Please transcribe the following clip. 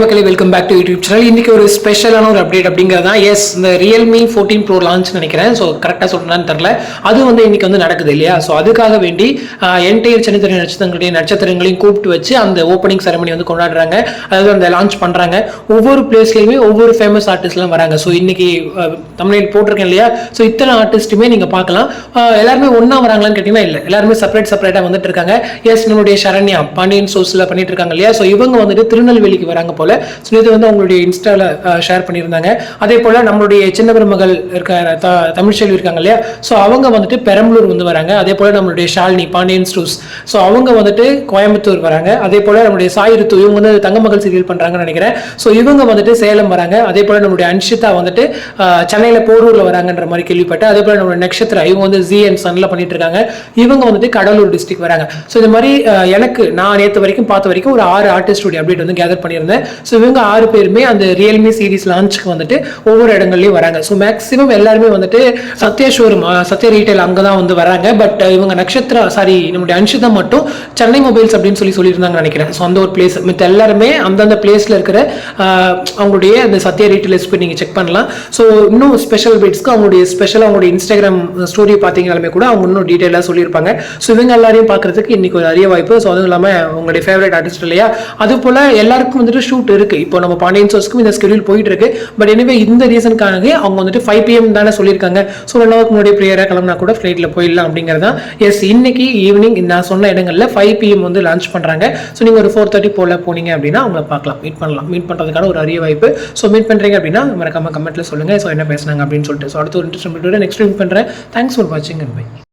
மக்களே welcome back to YouTube channel இன்றைக்கி ஒரு ஸ்பெஷலான ஒரு அப்டேட் அப்படிங்கிறது தான் எஸ் இந்த ரியல்மி ஃபோர்டீன் ப்ரோ லான்ச் நினைக்கிறேன். ஸோ கரெக்டாக சொல்றேன்னு தெரில அது வந்து இன்றைக்கி வந்து நடக்குது இல்லையா? ஸோ அதுக்காக வேண்டி என்டையர் சின்னத்திரை நட்சத்திரங்களுடைய நட்சத்திரங்களையும் கூப்பிட்டு வச்சு அந்த ஓப்பனிங் செரமனி வந்து கொண்டாடுறாங்க. அதாவது அந்த லான்ச் பண்ணுறாங்க ஒவ்வொரு பிளேஸ்லையுமே ஒவ்வொரு ஃபேமஸ் ஆர்டிஸ்ட்லாம் வராங்க. ஸோ இன்றைக்கி தமிழில் போட்டிருக்கேன் இல்லையா? ஸோ இத்தனை ஆர்டிஸ்ட்டுமே நீங்கள் பார்க்கலாம். எல்லாருமே ஒன்றா வராங்களான்னு கேட்டிங்கன்னா இல்லை. எல்லாருமே செப்பரேட் செப்பரேட்டாக வந்துட்டு இருக்காங்க. எஸ் நம்மளுடைய சரண்யா பாண்டியன் சோர்ஸில் பண்ணிட்டு இருக்காங்க இல்லையா? ஸோ இவங்க வந்துட்டு திருநெல்வேலிக்கு வராங்க போல. ஸோ இது வந்து அவங்களுடைய இன்ஸ்டால ஷேர் பண்ணியிருந்தாங்க. அதே போல நம்மளுடைய சின்ன பெருமகள் இருக்க த- தமிழ்ச்செல்வி இருக்காங்க இல்லையா? ஸோ அவங்க வந்துட்டு பெரம்பலூர் வந்து வராங்க. அதே போல நம்மளுடைய ஷாலினி பாண்டியன் ஸ்டூஸ் ஸோ அவங்க வந்துட்டு கோயம்புத்தூர் வராங்க. அதே போல நம்மளுடைய சாய் ரித்து இவங்க வந்து தங்கமகள் சீரியல் பண்றாங்கன்னு நினைக்கிறேன். ஸோ இவங்க வந்துட்டு சேலம் வராங்க. அதே போல நம்மளுடைய அன்ஷிதா வந்துட்டு சென்னையில் சென்னையில போரூர்ல வராங்கன்ற மாதிரி கேள்விப்பட்டேன். அதே போல நம்மளுடைய நட்சத்திரா இவங்க வந்து ஜி அண்ட் சன்ல பண்ணிட்டு இருக்காங்க. இவங்க வந்துட்டு கடலூர் டிஸ்ட்ரிக்ட் வராங்க. ஸோ இந்த மாதிரி எனக்கு நான் நேற்று வரைக்கும் பார்த்த வரைக்கும் ஒரு ஆறு ஆர்டிஸ்டுடைய அப்டேட் வந்து கேதர் பண்ணியிருந்தேன். ஸோ இவங்க ஆறு பேருமே அந்த ரியல்மி சீரிஸ் லான்ச்சுக்கு வந்துட்டு ஒவ்வொரு இடங்கள்லையும் வராங்க. ஸோ மேக்ஸிமம் எல்லாருமே வந்துட்டு சத்யா ஷோரூம் சத்யா ரீட்டைல் அங்கே தான் வந்து வராங்க. பட் இவங்க நட்சத்திரம் சாரி நம்முடைய அன்ஷிதா மட்டும் சென்னை மொபைல்ஸ் அப்படின்னு சொல்லி சொல்லியிருந்தாங்க நினைக்கிறேன். ஸோ அந்த ஒரு பிளேஸ் மித்த எல்லாருமே அந்தந்த பிளேஸ்ல இருக்கிற அவங்களுடைய அந்த சத்யா ரீட்டைலர்ஸ் போய் நீங்கள் செக் பண்ணலாம். ஸோ இன்னும் ஸ்பெஷல் பீட்ஸ்க்கு அவங்களுடைய ஸ்பெஷல் அவங்களுடைய இன்ஸ்டாகிராம் ஸ்டோரி பார்த்தீங்கனாலுமே கூட அவங்க இன்னும் டீட்டெயிலாக சொல்லியிருப்பாங்க. ஸோ இவங்க எல்லாரையும் பார்க்குறதுக்கு இன்னைக்கு ஒரு அரிய வாய்ப்பு. ஸோ அதுவும் இல்லாமல் உங்களுடைய ஃபேவரட் ஆர்டிஸ்ட் இல்லையா? அது போல எல்லாருக்கும் வந்துட்டு ஷூ ஷூட் இருக்கு. இப்போ நம்ம பாண்டியன் சோர்ஸ்க்கும் இந்த ஸ்கெடியூல் போயிட்டு இருக்கு. பட் எனவே இந்த ரீசனுக்காக அவங்க வந்துட்டு ஃபைவ் பிஎம் தானே சொல்லியிருக்காங்க. ஸோ ஒன் ஹவருக்கு முன்னாடி ப்ரேயராக கிளம்புனா கூட ஃப்ளைட்டில் போயிடலாம் அப்படிங்கிறது தான் எஸ் இன்னைக்கு ஈவினிங் நான் சொன்ன இடங்களில் ஃபைவ் பிஎம் வந்து லான்ச் பண்ணுறாங்க ஸோ நீங்கள் ஒரு ஃபோர் தேர்ட்டி போல போனீங்க அப்படின்னா அவங்கள பார்க்கலாம். மீட் பண்ணலாம். மீட் பண்ணுறதுக்கான ஒரு அரிய வாய்ப்பு. ஸோ மீட் பண்ணுறீங்க அப்படின்னா மறக்காம கமெண்ட்டில் சொல்லுங்க. ஸோ என்ன பேசுனாங்க அப்படின்னு சொல்லிட்டு. ஸோ அடுத்த ஒரு இன்ட்ரெஸ்ட் நெக்ஸ்ட் மீட் பண்ணுறேன் தேங்க்ஸ் ஃபார் வாட்சிங் அண்ட் பை